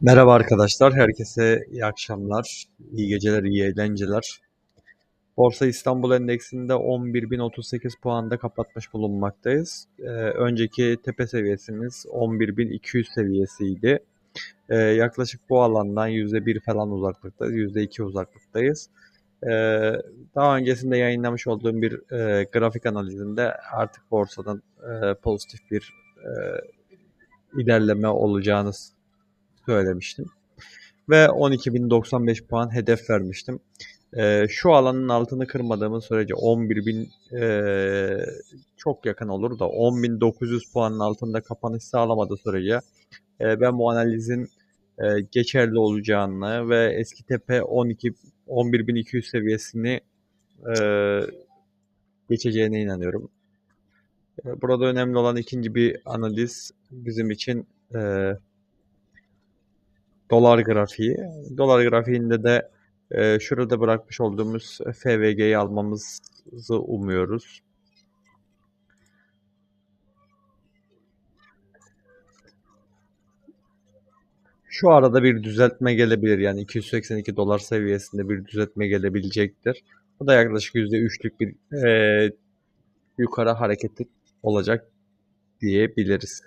Merhaba arkadaşlar, herkese iyi akşamlar, iyi geceler, iyi eğlenceler. Borsa İstanbul Endeksinde 11.038 puanda kapatmış bulunmaktayız. Ee, önceki tepe seviyesimiz 11.200 seviyesiydi. Ee, yaklaşık bu alandan %1 falan uzaklıktayız, %2 uzaklıktayız. Ee, daha öncesinde yayınlamış olduğum bir e, grafik analizinde artık borsadan e, pozitif bir e, ilerleme olacağını söylemiştim. Ve 12.095 puan hedef vermiştim. Ee, şu alanın altını kırmadığımız sürece 11.000 e, çok yakın olur da 10.900 puanın altında kapanış sağlamadığı sürece e, ben bu analizin e, geçerli olacağını ve eski tepe 12 11.200 seviyesini e, geçeceğine inanıyorum. E, Burada önemli olan ikinci bir analiz bizim için e, dolar grafiği. Dolar grafiğinde de e, şurada bırakmış olduğumuz FVG'yi almamızı umuyoruz. Şu arada bir düzeltme gelebilir. Yani 282 dolar seviyesinde bir düzeltme gelebilecektir. Bu da yaklaşık %3'lük bir e, yukarı hareketi olacak diyebiliriz.